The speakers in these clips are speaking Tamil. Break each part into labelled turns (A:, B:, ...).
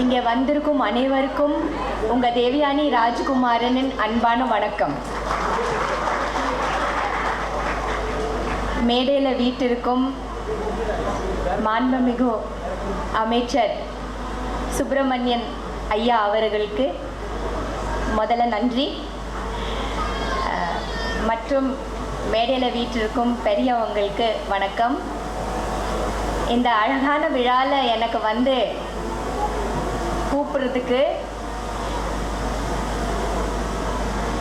A: இங்கே வந்திருக்கும் அனைவருக்கும் உங்கள் தேவியானி ராஜ்குமாரனின் அன்பான வணக்கம். மேடையில் வீட்டிற்கும் மாண்புமிகு அமைச்சர் சுப்பிரமணியன் ஐயா அவர்களுக்கு முதல்ல நன்றி. மற்றும் மேடையில் வீட்டிற்கும் பெரியவங்களுக்கு வணக்கம். இந்த அழகான விழாவில் எனக்கு வந்து கூப்பிட்றதுக்கு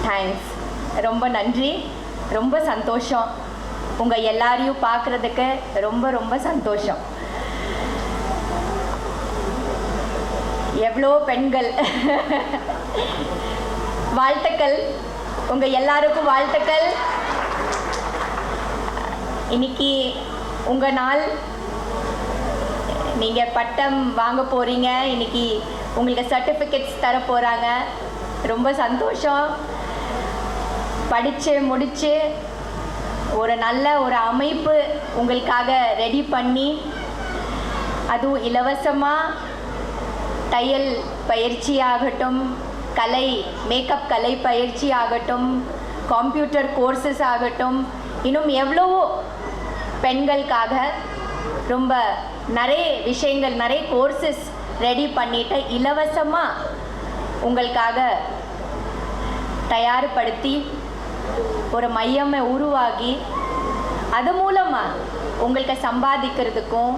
A: தேங்க்ஸ் ரொம்ப நன்றி. ரொம்ப சந்தோஷம். உங்கள் எல்லாரையும் பார்க்குறதுக்கு ரொம்ப ரொம்ப சந்தோஷம். எவ்வளோ பெண்கள். வாழ்த்துக்கள். உங்கள் எல்லாருக்கும் வாழ்த்துக்கள். இன்னைக்கு உங்கள் நாள். நீங்கள் பட்டம் வாங்க போகிறீங்க இன்னைக்கு உங்களுக்கு சர்டிஃபிகேட்ஸ் தர போகிறாங்க ரொம்ப சந்தோஷம். படித்து முடித்து ஒரு நல்ல ஒரு அமைப்பு உங்களுக்காக ரெடி பண்ணி அதுவும் இலவசமாக தையல் பயிற்சி ஆகட்டும் கலை மேக்கப் கலை பயிற்சி ஆகட்டும் கம்ப்யூட்டர் கோர்சஸ் ஆகட்டும் இன்னும் எவ்வளவோ பெண்களுக்காக ரொம்ப நிறைய விஷயங்கள் நிறைய கோர்சஸ் ரெடி பண்ணிட்டு இலவசமாக உங்களுக்காக தயார்படுத்தி ஒரு மையமை உருவாகி அது மூலமாக உங்களுக்கு சம்பாதிக்கிறதுக்கும்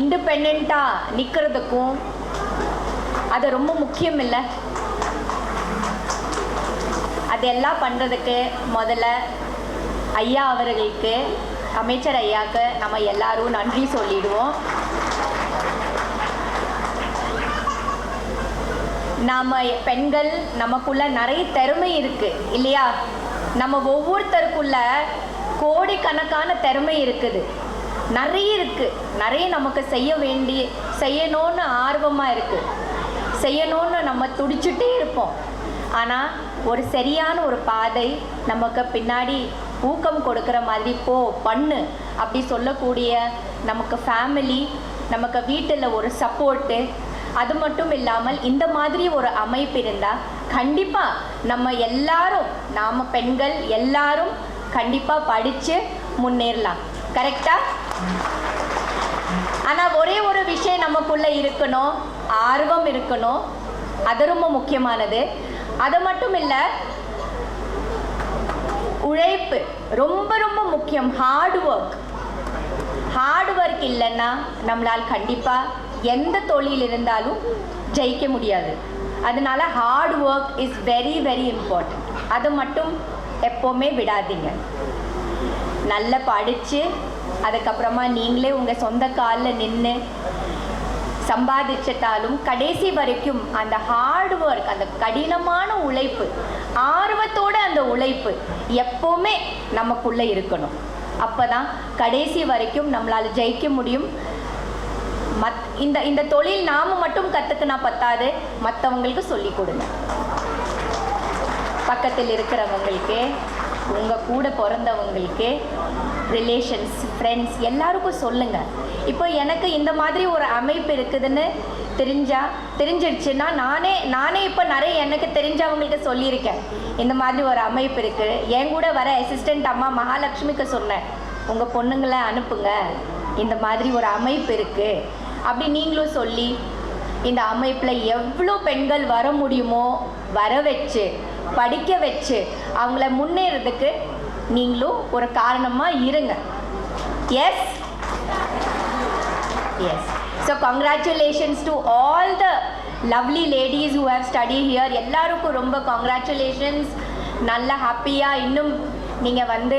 A: இண்டிபெண்ட்டாக நிற்கிறதுக்கும் அது ரொம்ப முக்கியம் இல்லை அதெல்லாம் பண்ணுறதுக்கு முதல்ல ஐயா அவர்களுக்கு அமைச்சர் ஐயாவுக்கு நம்ம எல்லாரும் நன்றி சொல்லிடுவோம். நாம் பெண்கள் நமக்குள்ள நிறைய திறமை இருக்குது இல்லையா? நம்ம ஒவ்வொருத்தருக்குள்ள கோடிக்கணக்கான திறமை இருக்குது. நிறைய இருக்குது நிறைய நமக்கு செய்ய வேண்டிய செய்யணும்னு ஆர்வமாக இருக்குது செய்யணும்னு நம்ம துடிச்சுட்டே இருப்போம். ஆனால் ஒரு சரியான ஒரு பாதை நமக்கு பின்னாடி ஊக்கம் கொடுக்குற மாதிரி போ பண்ணு அப்படி சொல்லக்கூடிய நமக்கு ஃபேமிலி நமக்கு வீட்டில் ஒரு சப்போர்ட்டு அது மட்டும் இல்லாமல் இந்த மாதிரி ஒரு அமைப்பு இருந்தால் கண்டிப்பாக நம்ம எல்லாரும் நாம் பெண்கள் எல்லாரும் கண்டிப்பாக படித்து முன்னேறலாம். கரெக்டாக ஆனால் ஒரே ஒரு விஷயம் நமக்குள்ளே இருக்கணும் ஆர்வம் இருக்கணும். அது ரொம்ப முக்கியமானது. அது மட்டும் இல்லை உழைப்பு ரொம்ப ரொம்ப முக்கியம். ஹார்ட் ஒர்க் ஹார்ட் ஒர்க் இல்லைன்னா நம்மளால் கண்டிப்பாக எந்த தொழில் இருந்தாலும் ஜெயிக்க முடியாது. அதனால hard work is very very important அதை மட்டும் எப்போவுமே விடாதீங்க. நல்லா படித்து அதுக்கப்புறமா நீங்களே உங்கள் சொந்த காலில் நின்று சம்பாதிச்சிட்டாலும் கடைசி வரைக்கும் அந்த ஹார்ட் ஒர்க் அந்த கடினமான உழைப்பு ஆர்வத்தோட அந்த உழைப்பு எப்போவுமே நமக்குள்ளே இருக்கணும். அப்போ தான் கடைசி வரைக்கும் நம்மளால் ஜெயிக்க முடியும். மத் இந்த இந்த தொழில் நாம் மட்டும் கற்றுக்கினா பத்தாது. மற்றவங்களுக்கு சொல்லிக் கொடுங்க. பக்கத்தில் இருக்கிறவங்களுக்கு உங்கள் கூட பிறந்தவங்களுக்கு ரிலேஷன்ஸ் ஃப்ரெண்ட்ஸ் எல்லாருக்கும் சொல்லுங்கள் இப்போ எனக்கு இந்த மாதிரி ஒரு அமைப்பு இருக்குதுன்னு தெரிஞ்சா தெரிஞ்சிடுச்சுன்னா நானே நானே இப்போ நிறைய எனக்கு தெரிஞ்சவங்களுக்கு சொல்லியிருக்கேன். இந்த மாதிரி ஒரு அமைப்பு இருக்குது என் கூட வர அசிஸ்டண்ட் அம்மா மகாலட்சுமிக்கு சொன்னேன். உங்கள் பொண்ணுங்களை அனுப்புங்க. இந்த மாதிரி ஒரு அமைப்பு இருக்குது அப்படி நீங்களும் சொல்லி இந்த அமைப்பில் எவ்வளோ பெண்கள் வர முடியுமோ வர வச்சு படிக்க வச்சு அவங்கள முன்னேறதுக்கு நீங்களும் ஒரு காரணமாக இருங்க. Yes yes so congratulations to all the lovely ladies who have study here எல்லாருக்கும் ரொம்ப கங்க்ராச்சுலேஷன்ஸ் நல்ல ஹாப்பியாக இன்னும் நீங்கள் வந்து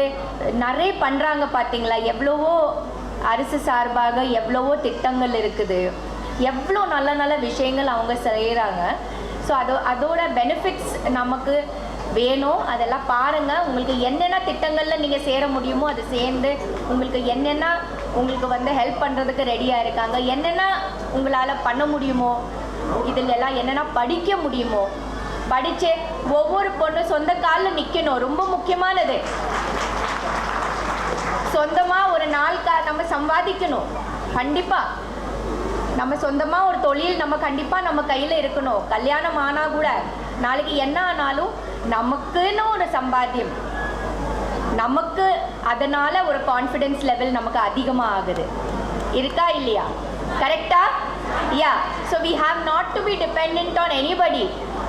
A: நிறைய பண்ணுறாங்க பார்த்தீங்களா எவ்வளவோ அரசு சார்பாக எவ்வளவோ திட்டங்கள் இருக்குது. எவ்வளோ நல்ல நல்ல விஷயங்கள் அவங்க செய்கிறாங்க ஸோ அதோ அதோட பெனிஃபிட்ஸ் நமக்கு வேணும். அதெல்லாம் பாருங்கள் உங்களுக்கு என்னென்ன திட்டங்களில் நீங்கள் சேர முடியுமோ அதை சேர்ந்து உங்களுக்கு என்னென்ன உங்களுக்கு வந்து ஹெல்ப் பண்ணுறதுக்கு ரெடியாக இருக்காங்க. என்னென்ன உங்களால் பண்ண முடியுமோ இதில் எல்லாம் என்னென்ன படிக்க முடியுமோ படித்து ஒவ்வொரு பொண்ணு சொந்த காலில் நிற்கணும் ரொம்ப முக்கியமானது. சொந்தமாக ஒரு நாள் கா நம்ம சம்பாதிக்கணும். கண்டிப்பாக நம்ம சொந்தமாக ஒரு தொழில் நம்ம கண்டிப்பாக நம்ம கையில் இருக்கணும். கல்யாணம் ஆனால் கூட நாளைக்கு என்ன ஆனாலும் நமக்குன்னு ஒரு சம்பாத்தியம். நமக்கு அதனால ஒரு கான்ஃபிடென்ஸ் லெவல் நமக்கு அதிகமாக ஆகுது. இருக்கா இல்லையா? கரெக்டா yeah so we have not to be depend on anybody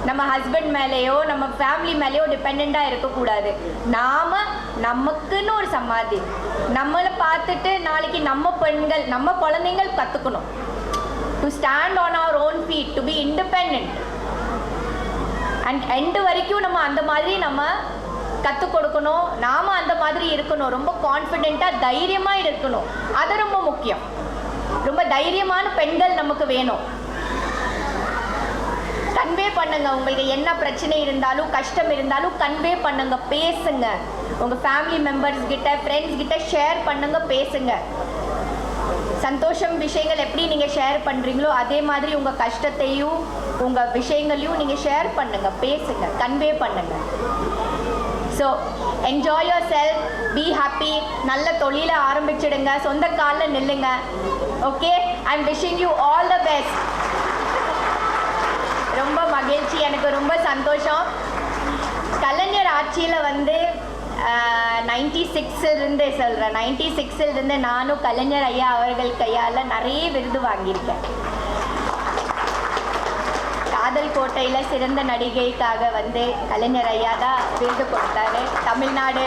A: நம்ம ஹஸ்பண்ட் மேலேயோ நம்ம ஃபேமிலி மேலேயோ டிபெண்ட்டாக இருக்கக்கூடாது. நாம் நமக்குன்னு ஒரு சமாதி. நம்மளை பார்த்துட்டு நாளைக்கு நம்ம பெண்கள் நம்ம குழந்தைங்கள் கற்றுக்கணும் to stand on our own feet to be independent and end வரைக்கும் நம்ம அந்த மாதிரி நம்ம கற்றுக் கொடுக்கணும். நாம் அந்த மாதிரி இருக்கணும். ரொம்ப கான்ஃபிடெண்ட்டாக தைரியமாக இருக்கணும். அது ரொம்ப முக்கியம். ரொம்ப தைரியமான பெண்கள் நமக்கு வேணும். கன்வே பண்ணுங்க. உங்களுக்கு என்ன பிரச்சனை இருந்தாலும் கஷ்டம் இருந்தாலும் கன்வே பண்ணுங்க. பேசுங்க. உங்க ஃபேமிலி மெம்பர்ஸ் கிட்ட ஃப்ரெண்ட்ஸ் கிட்ட ஷேர் பண்ணுங்க பேசுங்க. சந்தோஷம் விஷயங்கள் எப்படி நீங்க ஷேர் பண்றீங்களோ அதே மாதிரி உங்க கஷ்டத்தையும் உங்க விஷயங்களையும் நீங்க ஷேர் பண்ணுங்க. பேசுங்க. கன்வே பண்ணுங்க. So enjoy yourself be happy நல்ல தொழிலை ஆரம்பிச்சிடுங்க. சொந்த காலில் நில்லுங்க. Okay I wishing you all the best ரொம்ப மகிழ்ச்சி. எனக்கு ரொம்ப சந்தோஷம். கலைஞர் ஆட்சியில் வந்து நைன்டி இருந்து சொல்கிறேன் நைன்டி இருந்து நானும் கலைஞர் ஐயா அவர்கள் கையால் நிறைய விருது வாங்கியிருக்கேன். காதல் கோட்டையில் சிறந்த நடிகைக்காக வந்து கலைஞர் ஐயா தான் விருது கொடுத்தாரு. தமிழ்நாடு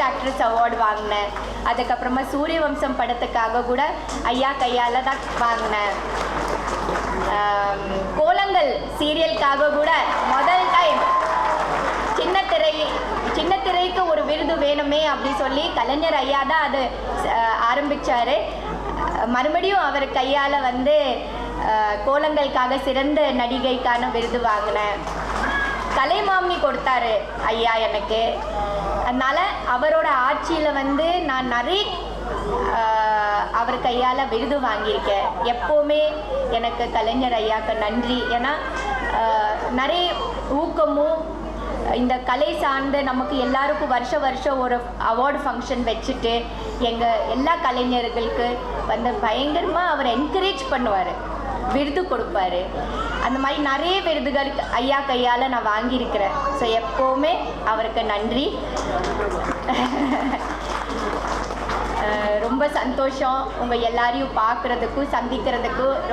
A: பெஸ்ட் ஆக்ட்ரஸ் அவார்டு வாங்கினேன். அதுக்கப்புறமா சூரிய வம்சம் படத்துக்காக கூட ஐயா கையால் தான் வாங்கினேன். கோலங்கள் சீரியலுக்காக கூட முதல் டைம் சின்ன திரை சின்ன திரைக்கு ஒரு விருது வேணுமே அப்படி சொல்லி கலைஞர் ஐயா தான் அது ஆரம்பித்தார் மறுபடியும் அவர் கையால் வந்து கோலங்களுக்காக சிறந்த நடிகைக்கான விருது வாங்கினேன். கலைமாமணி கொடுத்தாரு. ஐயா எனக்கு. அதனால அவரோட ஆட்சியில் வந்து நான் நிறைய அவர் கையால் விருது வாங்கியிருக்கேன். எப்போவுமே எனக்கு கலைஞர் ஐயாக்கு நன்றி. ஏன்னா நிறைய ஊக்கமும் இந்த கலை சார்ந்து நமக்கு எல்லாருக்கும் வருஷ வருஷம் ஒரு அவார்டு ஃபங்க்ஷன் வச்சுட்டு எங்கள் எல்லா கலைஞர்களுக்கு வந்து பயங்கரமாக அவர் என்கரேஜ் பண்ணுவார். விருது கொடுப்பாரு. அந்த மாதிரி நிறைய விருதுகள் ஐயா கையால் நான் வாங்கியிருக்கிறேன். ஸோ எப்போவுமே அவருக்கு நன்றி. ரொம்ப சந்தோஷம். உங்கள் எல்லாரையும் பார்க்குறதுக்கும் சந்திக்கிறதுக்கும்